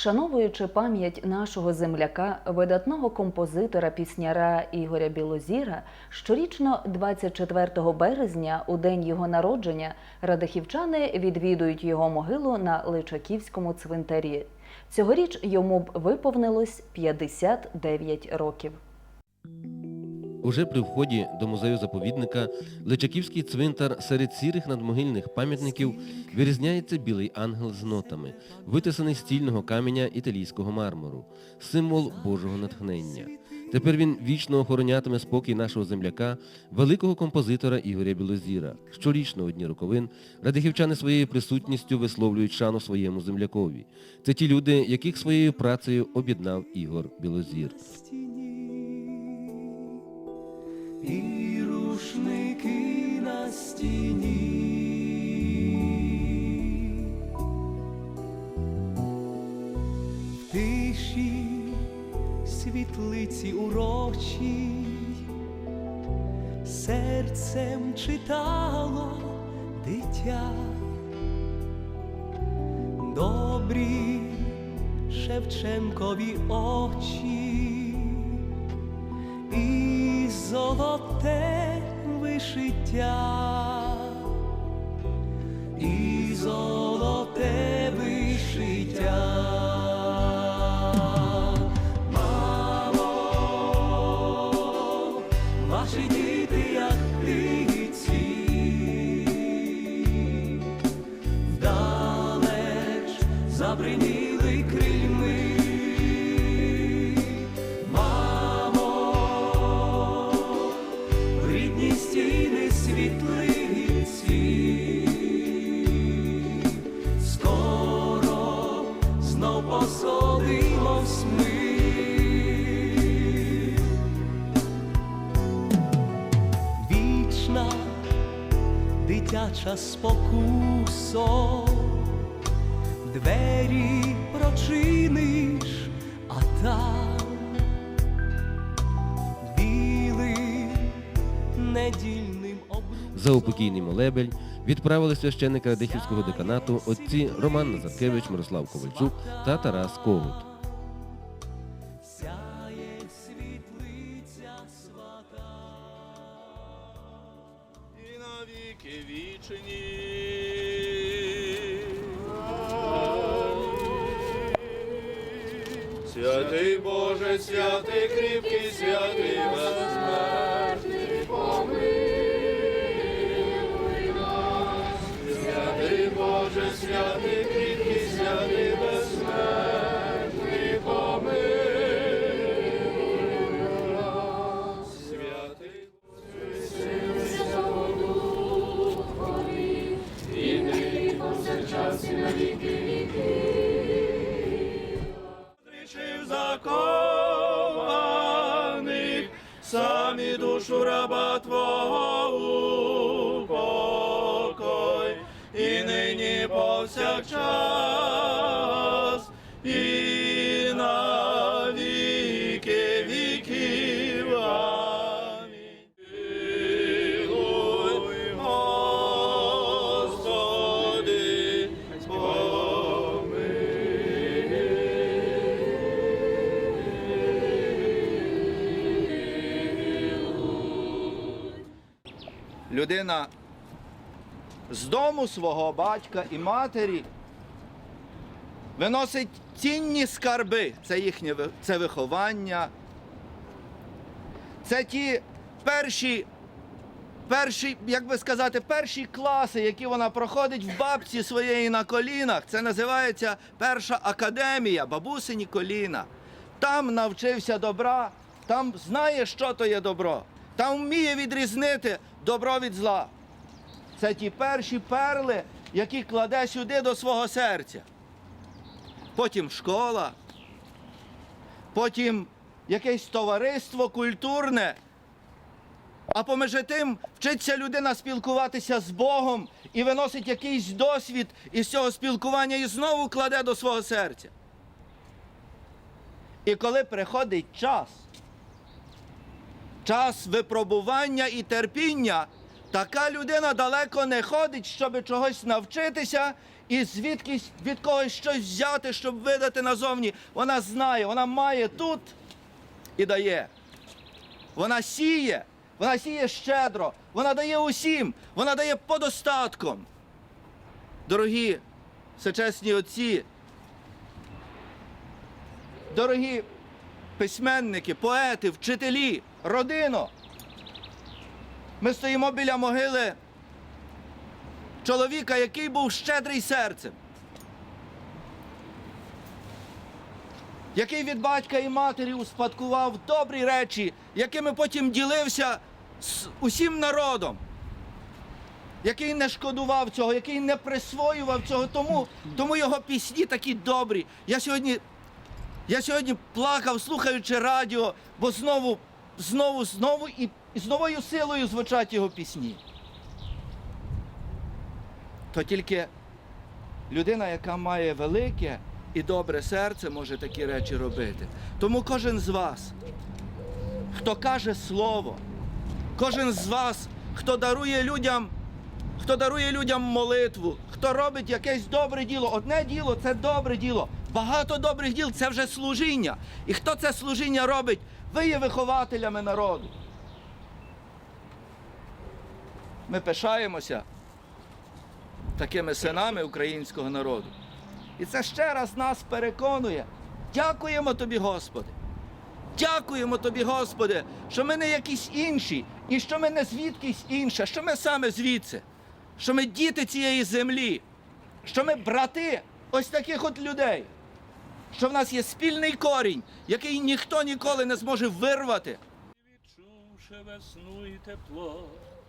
Вшановуючи пам'ять нашого земляка, видатного композитора пісняра Ігоря Білозіра, щорічно 24 березня, у день його народження, радихівчани відвідують його могилу на Личаківському цвинтарі. Цьогоріч йому б виповнилось 59 років. Уже при вході до музею заповідника Личаківський цвинтар серед сірих надмогильних пам'ятників вирізняється білий ангел з нотами, витисаний з стільного каменя італійського мармуру, символ Божого натхнення. Тепер він вічно охоронятиме спокій нашого земляка, великого композитора Ігоря Білозіра. Щорічно у дні роковин радихівчани своєю присутністю висловлюють шану своєму землякові. Це ті люди, яких своєю працею об'єднав Ігор Білозір. І рушники на стіні. В тиші світлиці урочій серцем читало дитя. Добрі Шевченкові очі золоте вишиття, і золоте дитяча спокусо, двері прочиниш, а там білим недільним обрусом. За упокійний молебель відправили священника Радихівського деканату отці Роман Назаркевич, Мирослав Ковальчук та Тарас Когут. І вічні. Святий Боже, святий кріпкий, святий безсмертний, закованих, самі душу раба Твого упокой, і нині повсякчас, людина з дому свого батька і матері виносить цінні скарби. Це їхнє це виховання. Це ті перші, перші, як би сказати, перші класи, які вона проходить в бабці своєї на колінах. Це називається перша академія, бабусині коліна. Там навчився добра, там знає, що то є добро, там вміє відрізнити добро від зла. Це ті перші перли, які кладе сюди до свого серця. Потім школа, потім якесь товариство культурне. А поміж тим вчиться людина спілкуватися з Богом і виносить якийсь досвід із цього спілкування і знову кладе до свого серця. І коли приходить час, час випробування і терпіння, така людина далеко не ходить, щоб чогось навчитися і звідкись від когось щось взяти, щоб видати назовні. Вона знає, вона має тут і дає. Вона сіє, вона сіє щедро, вона дає усім, вона дає подостатком. Дорогі всечесні отці, дорогі письменники, поети, вчителі, родино. Ми стоїмо біля могили чоловіка, який був щедрий серцем, який від батька і матері успадкував добрі речі, якими потім ділився з усім народом, який не шкодував цього, який не присвоював цього, тому, тому його пісні такі добрі. Я сьогодні, я сьогодні плакав, слухаючи радіо, бо знову, знову, знову і, з новою силою звучать його пісні. То тільки людина, яка має велике і добре серце, може такі речі робити. Тому кожен з вас, хто каже слово, кожен з вас, хто дарує людям, хто дарує людям молитву, хто робить якесь добре діло. Одне діло це добре діло. Багато добрих діл це вже служіння. І хто це служіння робить, ви є вихователями народу. Ми пишаємося такими синами українського народу. І це ще раз нас переконує. Дякуємо тобі, Господи. Дякуємо тобі, Господи, що ми не якісь інші, і що ми не звідкись інше, що ми саме звідси, що ми діти цієї землі, що ми брати ось таких от людей, що в нас є спільний корінь, який ніхто ніколи не зможе вирвати.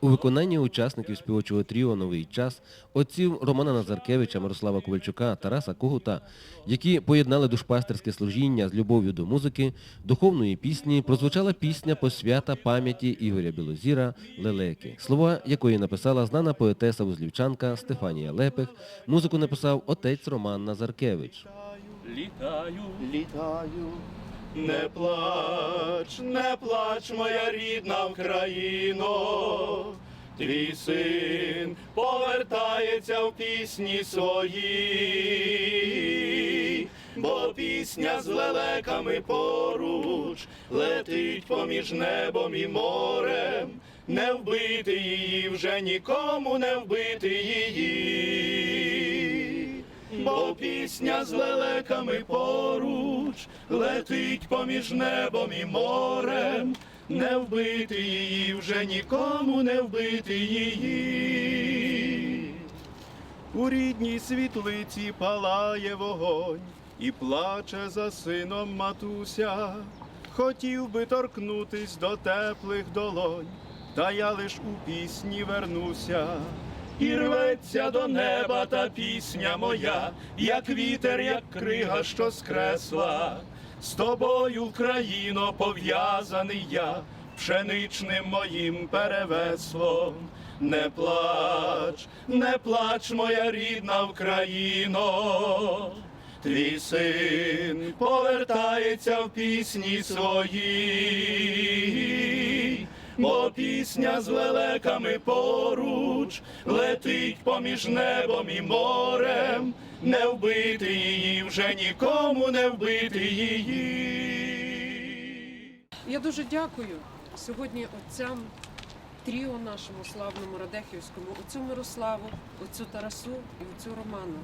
У виконанні учасників співочого тріо Новий час отців Романа Назаркевича, Мирослава Ковальчука, Тараса Когута, які поєднали душпастерське служіння з любов'ю до музики, духовної пісні, прозвучала пісня посвята пам'яті Ігоря Білозіра Лелеки, слова якої написала знана поетеса вузлівчанка Стефанія Лепих. Музику написав отець Роман Назаркевич. Літаю, Літаю, не плач, не плач, моя рідна Україно. Твій син повертається в пісні свої, бо пісня з лелеками поруч летить поміж небом і морем. Не вбити її вже нікому не вбити її. Бо пісня з лелеками поруч летить поміж небом і морем, не вбити її вже нікому не вбити її. У рідній світлиці палає вогонь і плаче за сином матуся. Хотів би торкнутись до теплих долонь, та я лиш у пісні вернуся. І рветься до неба та пісня моя, як вітер, як крига, що скресла. З тобою, Україно, пов'язаний я пшеничним моїм перевеслом. Не плач, не плач, моя рідна Україно. Твій син повертається в пісні свої, бо пісня з лелеками поруч летить поміж небом і морем, не вбити її вже нікому не вбити її. Я дуже дякую сьогодні отцям тріо нашому славному Радехівському, отцю Мирославу, отцю Тарасу і отцю Роману.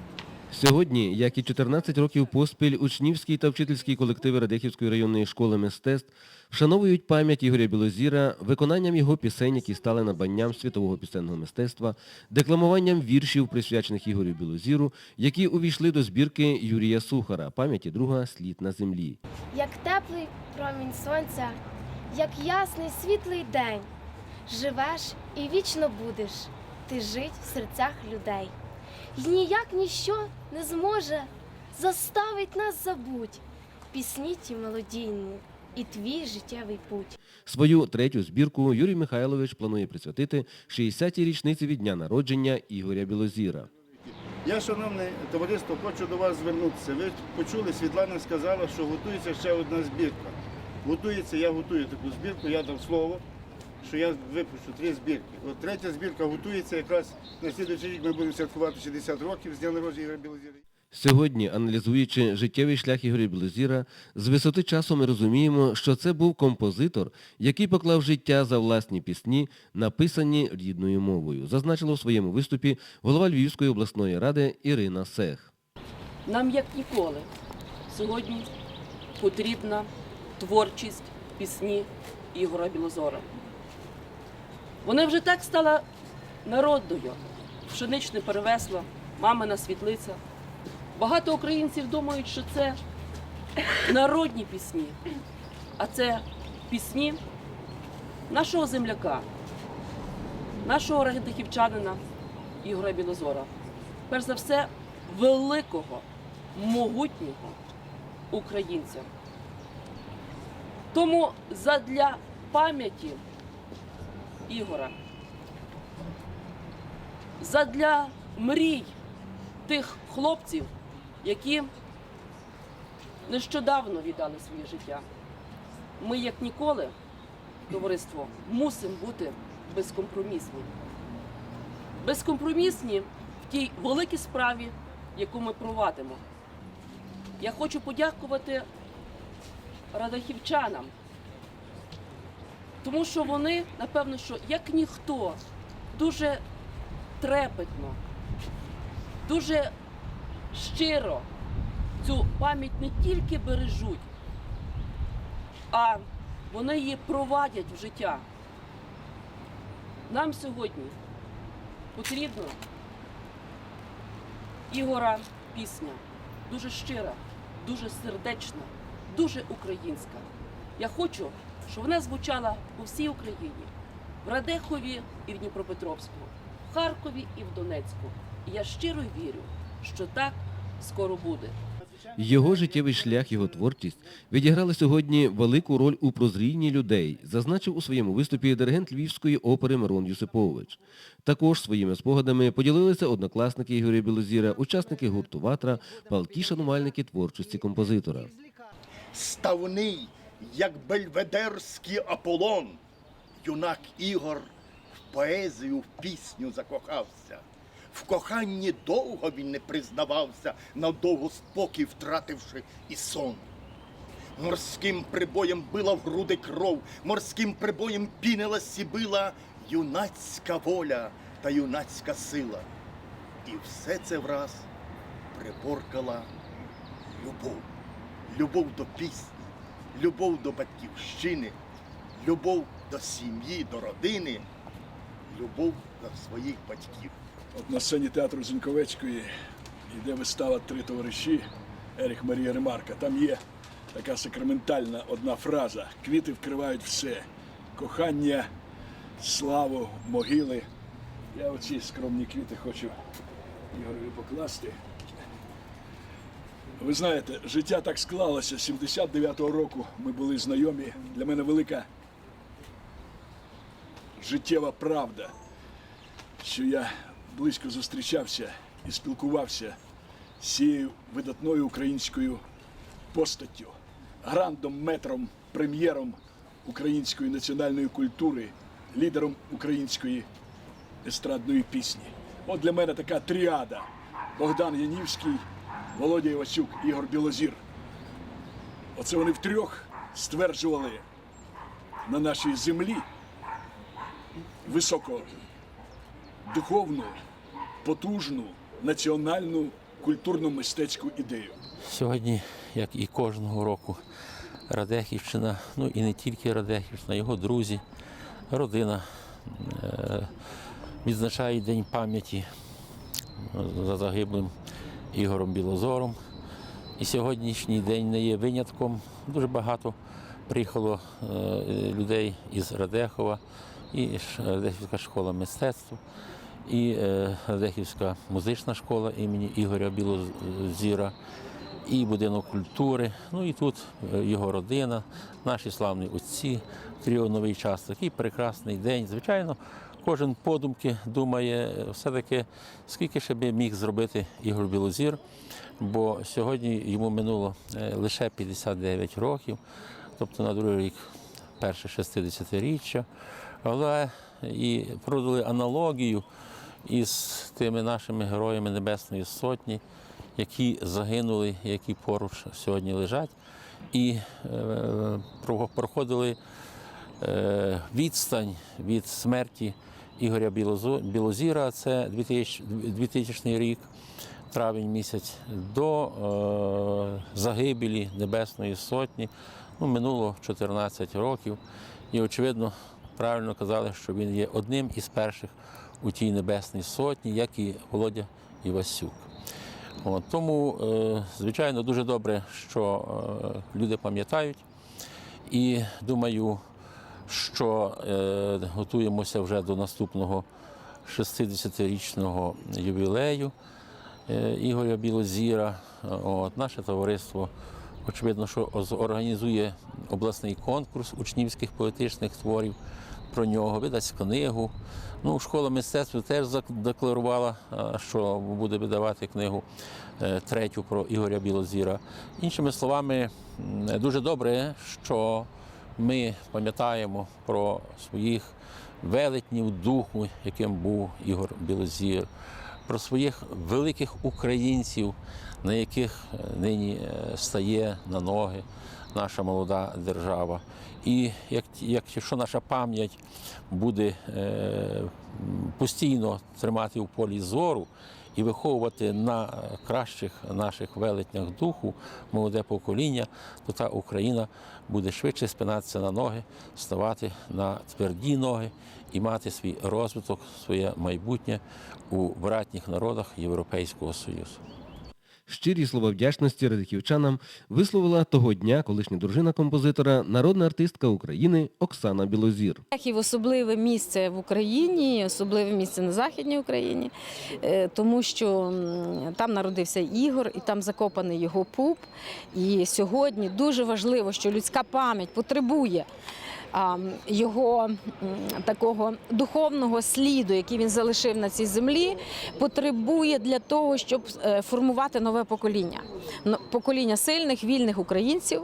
Сьогодні, як і 14 років поспіль, учнівський та вчительський колективи Радехівської районної школи мистецтв вшановують пам'ять Ігоря Білозіра виконанням його пісень, які стали надбанням світового пісенного мистецтва, декламуванням віршів, присвячених Ігорю Білозіру, які увійшли до збірки Юрія Сухара «Пам'яті друга. Слід на землі». як теплий промінь сонця, як ясний світлий день. Живеш і вічно будеш ти жить в серцях людей. І ніяк ніщо не зможе заставить нас забуть пісні ті мелодійні і твій життєвий путь. Свою третю збірку Юрій Михайлович планує присвятити 60-й річниці від дня народження Ігоря Білозіра. Я, шановне товариство, хочу до вас звернутися. Ви почули, Світлана сказала, що готується ще одна збірка. Готується, я готую таку збірку, я дав слово, що я випущу три збірки. От третя збірка готується якраз на слідуючий рік ми будемо святкувати 60 років з дня народження Ігоря Білозіра. Сьогодні, аналізуючи життєвий шлях Ігоря Білозіра, з висоти часу ми розуміємо, що це був композитор, який поклав життя за власні пісні, написані рідною мовою, зазначила у своєму виступі голова Львівської обласної ради Ірина Сех. Нам як ніколи сьогодні потрібна творчість пісні Ігора Білозора. Вона вже так стала народною. Пшеничне перевесло, мамина світлиця. Багато українців думають, що це народні пісні, а це пісні нашого земляка, нашого радихівчанина Ігора Білозора. Перш за все, великого, могутнього українця. Тому задля пам'яті Ігора, задля мрій тих хлопців, які нещодавно віддали своє життя, ми, як ніколи, товариство, мусимо бути безкомпромісні. Безкомпромісні в тій великій справі, яку ми провадимо. Я хочу подякувати радахівчанам, тому що вони, напевно, що як ніхто, дуже трепетно, дуже щиро цю пам'ять не тільки бережуть, а вони її провадять в життя. Нам сьогодні потрібно Ігора пісня дуже щира, дуже сердечна, дуже українська. Я хочу, щоб вона звучала у всій Україні, в Радехові і в Дніпропетровську, в Харкові і в Донецьку. І я щиро вірю, що так скоро буде. Його життєвий шлях, його творчість відіграли сьогодні велику роль у прозрінні людей, зазначив у своєму виступі диригент Львівської опери Мирон Юсипович. Також своїми спогадами поділилися однокласники Ігоря Білозіра, учасники гурту «Ватра», палкі шанувальники творчості композитора. ставний, як бельведерський Аполлон. Юнак Ігор в поезію, в пісню закохався. В коханні довго він не признавався, надовго спокій втративши і сон. Морським прибоєм била в груди кров, морським прибоєм пінилась сібила юнацька воля та юнацька сила. І все це враз приборкала любов. Любов до пісні, любов до батьківщини, любов до сім'ї, до родини, любов до своїх батьків. От на сцені театру Зіньковецької йде вистава Три товариші Еріх Марія Ремарка. Там є така сакраментальна одна фраза. Квіти вкривають все. Кохання, славу, могили. Я оці скромні квіти хочу Ігорові покласти. Ви знаєте, життя так склалося. 79-го року ми були знайомі. Для мене велика життєва правда що я близько зустрічався і спілкувався з цією видатною українською постаттю, грандом, метром, прем'єром української національної культури, лідером української естрадної пісні. От для мене така тріада: Богдан Янівський, Володя Івасюк, Ігор Білозір. Оце вони втрьох стверджували на нашій землі високо духовну, потужну, національну культурно-мистецьку ідею. Сьогодні, як і кожного року, Радехівщина, ну і не тільки Радехівщина, його друзі, родина е, відзначають День пам'яті за загиблим Ігорем Білозором. І сьогоднішній день не є винятком. Дуже багато приїхало е, людей із Радехова, і Радехівська школа мистецтв, і е, Радехівська музична школа імені Ігоря Білозіра, і будинок культури. Ну і тут е, його родина, наші славні отці, тріо новий час. Такий прекрасний день. Звичайно, кожен подумки думає, все-таки скільки ще би міг зробити Ігор Білозір, бо сьогодні йому минуло е, лише 59 років, тобто на другий рік перше 60-річчя. Але і проводили аналогію із тими нашими героями Небесної Сотні, які загинули, які поруч сьогодні лежать, і е, проходили е, відстань від смерті Ігоря Білозіра, це 2000, 2000 рік, травень місяць, до е, загибелі Небесної Сотні. Ну, минуло 14 років. І, очевидно, правильно казали, що він є одним із перших у тій Небесній Сотні, як і Володя Івасюк. От, тому, е, звичайно, дуже добре, що е, люди пам'ятають. І думаю, що е, готуємося вже до наступного 60-річного ювілею е, Ігоря Білозіра. От, наше товариство, очевидно, що організує обласний конкурс учнівських поетичних творів про нього, видасть книгу. Ну, школа мистецтва теж зак- декларувала, що буде видавати книгу е, третю про Ігоря Білозіра. Іншими словами, дуже добре, що ми пам'ятаємо про своїх велетнів духу, яким був Ігор Білозір, про своїх великих українців, на яких е, нині е, стає на ноги наша молода держава. І як, якщо наша пам'ять буде е, постійно тримати в полі зору і виховувати на кращих наших велетнях духу молоде покоління, то та Україна буде швидше спинатися на ноги, ставати на тверді ноги і мати свій розвиток, своє майбутнє у братніх народах Європейського Союзу. Щирі слова вдячності радиківчанам висловила того дня колишня дружина композитора, народна артистка України Оксана Білозір. Лехів особливе місце в Україні, особливе місце на Західній Україні, е, тому що там народився Ігор і там закопаний його пуп. І сьогодні дуже важливо, що людська пам'ять потребує. Його такого духовного сліду, який він залишив на цій землі, потребує для того, щоб е, формувати нове покоління. Покоління сильних, вільних українців,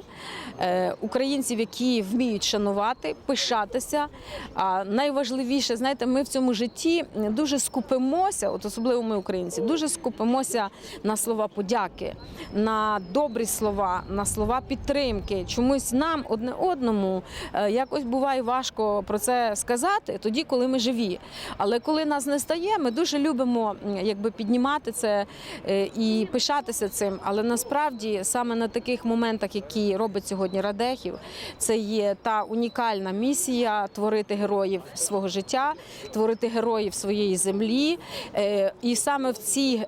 е, українців, які вміють шанувати, пишатися. А найважливіше, знаєте, ми в цьому житті дуже скупимося, от особливо ми, українці, дуже скупимося на слова подяки, на добрі слова, на слова підтримки. Чомусь нам одне одному е, якось буває важко про це сказати, тоді, коли ми живі. Але коли нас не стає, ми дуже любимо якби піднімати це е, і пишатися цим. Але насправді саме на таких моментах, які робить сьогодні Радехів, це є та унікальна місія творити героїв свого життя, творити героїв своєї землі. Е, І саме в ці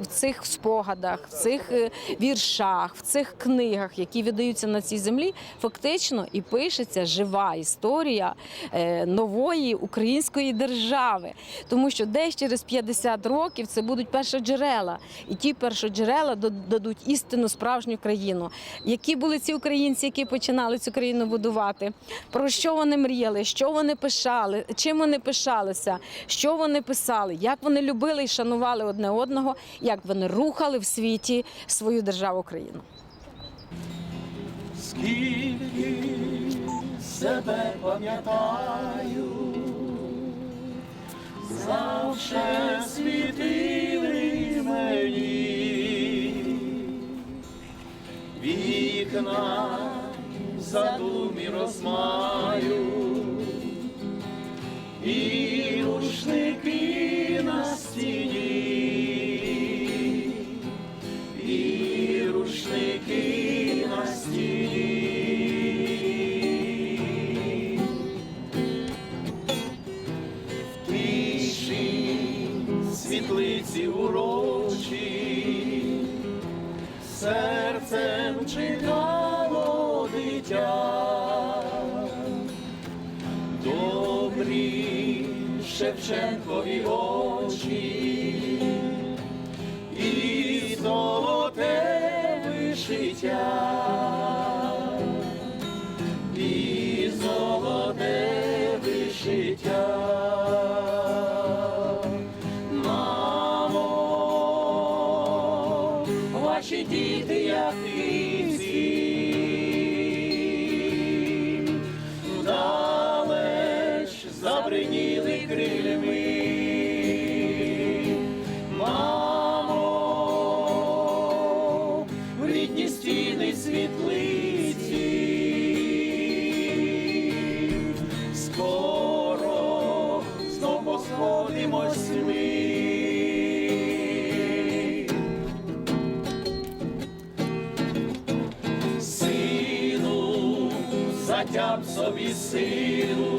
в цих спогадах, в цих е, віршах, в цих книгах, які видаються на цій землі, фактично і пишеться жива історія е, нової української держави. Тому що десь через 50 років це будуть першоджерела, і ті першоджерела дадуть істинну справжню країну. Які були ці українці, які починали цю країну будувати? Про що вони мріяли? Що вони пишали? Чим вони пишалися? Що вони писали? Як вони любили і шанували одне одного? Як вони рухали в світі свою державу Україну? Скільки себе пам'ятаю, завше світили мені вікна задумі розмаю. І рушники на світлиці урочі, серцем чекало дитя. Добрі Шевченкові ваші як птиці, вдалеч see you.